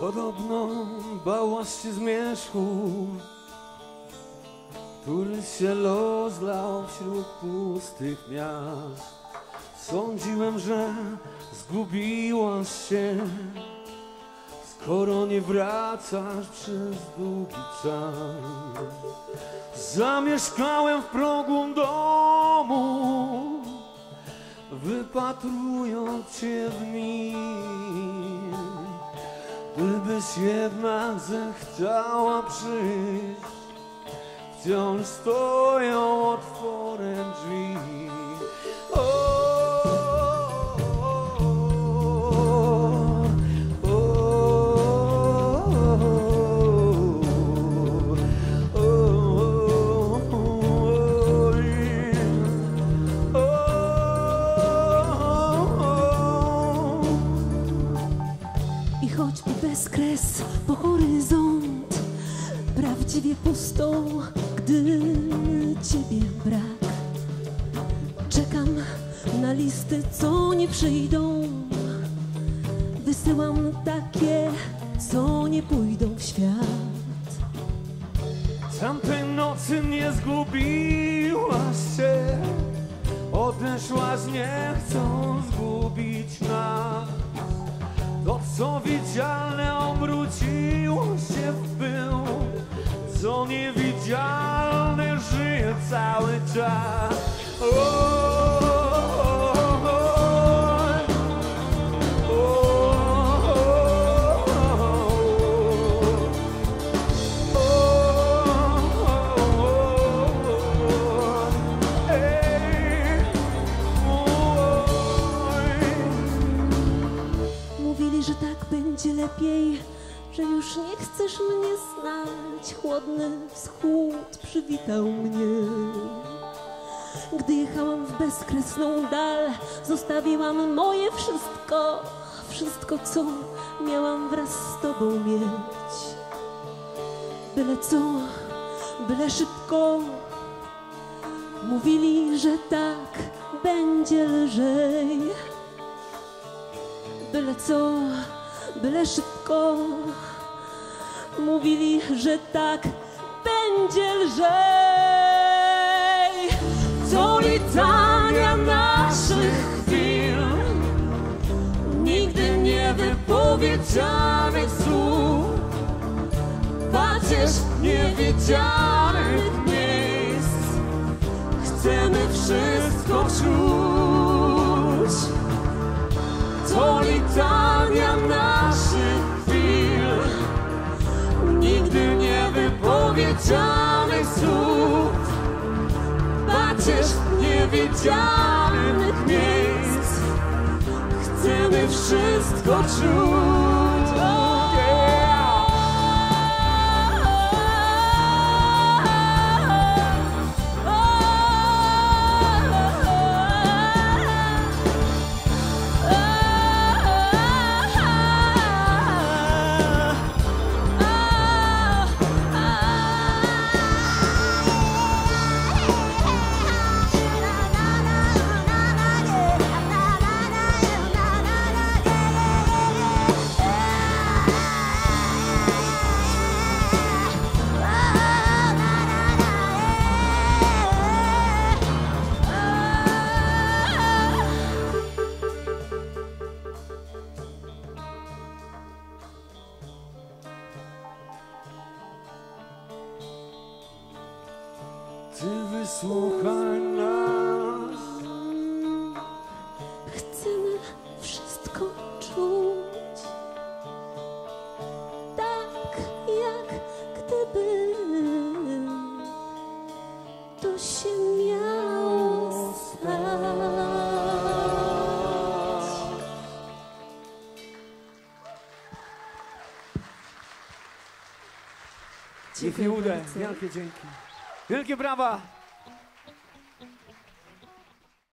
Podobno bałaś się zmierzchu, który się rozlał wśród pustych miast. Sądziłem, że zgubiłaś się, skoro nie wracasz przez długi czas. Zamieszkałem w progu domu, wypatrując cię w nim. Gdybyś jednak zechciała przyjść, wciąż stoją otworem drzwi. Bezkres po horyzont Prawdziwie pustą, gdy ciebie brak. Czekam na listy, co nie przyjdą. Wysyłam takie, co nie pójdą w świat. Tamtej nocy nie zgubiłaś się. Odeszłaś nie chcąc zgubić nas co widzialne obróciło się w pył Co niewidzialne żyje cały czas lepiej, że już nie chcesz mnie znać. Chłodny wschód przywitał mnie. Gdy jechałam w bezkresną dal, zostawiłam moje wszystko, wszystko co miałam wraz z tobą mieć. Byle co, byle szybko, mówili, że tak będzie lżej. Byle co, byle szybko. Mówili, że tak będzie lżej. To litania naszych chwil Nigdy nie wypowiedzianych słów. Pacierz niewidzialnych miejsc. Chcemy wszystko czuć to litania wypowiedzianych słów Pacierz niewidzialnych miejsc. Chcemy wszystko czuć Ty wysłuchaj nas Chcemy wszystko czuć Tak jak gdyby To się miało stać nie uda. Wielkie dzięki. Wielkie brawa.